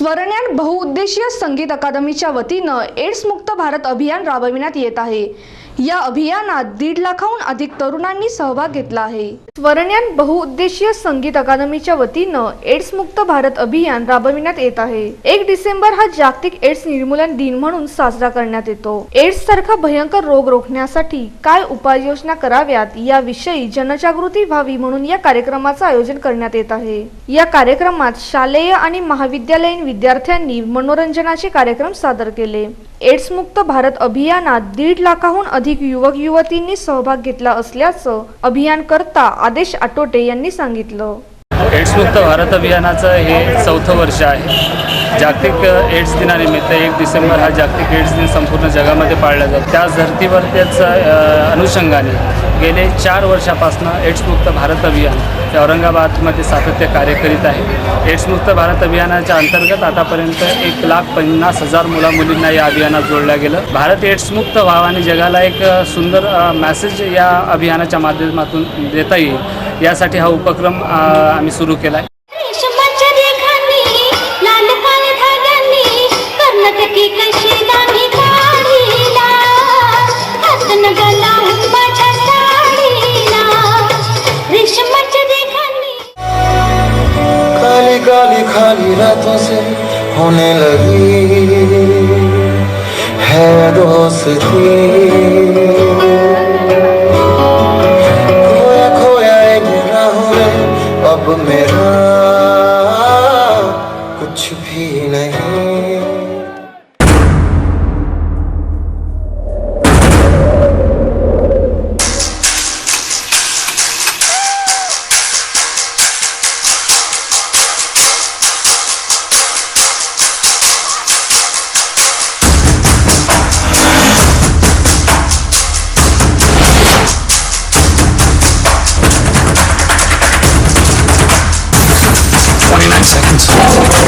स्वरण्यात बहुउद्देशीय संगीत अकादमीच्या वतीनं एड्स मुक्त भारत अभियान राबविण्यात येत आहे. या अभियानात दीड लाखाहून अधिक तरुणांनी सहभाग घेतला आहे. स्वरण्यात बहुउद्देशीय संगीत अकादमीच्या वतीनं एड्स मुक्त भारत अभियान राबविण्यात येत आहे. एक डिसेंबर हा जागतिक एड्स निर्मूलन दिन म्हणून साजरा करण्यात येतो. एड्स सारखा भयंकर रोग रोखण्यासाठी काय उपाययोजना कराव्यात याविषयी जनजागृती व्हावी म्हणून या कार्यक्रमाचं आयोजन करण्यात येत आहे. या कार्यक्रमात शालेय आणि महाविद्यालयीन विद्यार्थ्यांनी मनोरंजनाचे कार्यक्रम सादर केले. एड्स मुक्त भारत अभियानात दीड लाखाहून अधिक युवक युवतींनी सहभाग घेतला असल्याचं अभियानकर्ता आदेश आटोटे यांनी सांगितलं. एड्स मुक्त भारत अभियानाचं हे चौथं वर्ष आहे. जागतिक एड्स दिनानिमित्त एक डिसेंबर हा जागतिक एड्स दिन संपूर्ण जगामध्ये पाळला जातो. त्याच धर्तीवर त्याच अनुषंगाने गेले चार वर्षापासून एड्समुक्त भारत अभियान हे औरंगाबादमध्ये सातत्य कार्य करीत आहे. एड्समुक्त भारत अभियानाच्या अंतर्गत आतापर्यंत एक लाख पन्नास हजार मुला मुलींना या अभियानात जोडलं गेलं. भारत एड्समुक्त व्हावा आणि जगाला एक सुंदर मॅसेज या अभियानाच्या माध्यमातून देता येईल. यासाठी हा उपक्रम आम्ही सुरू केला आहे खाली रातों से होने लगी है दोस्ती। खोया खोया इन राहों में अब मेरा कुछ भी नहीं। It's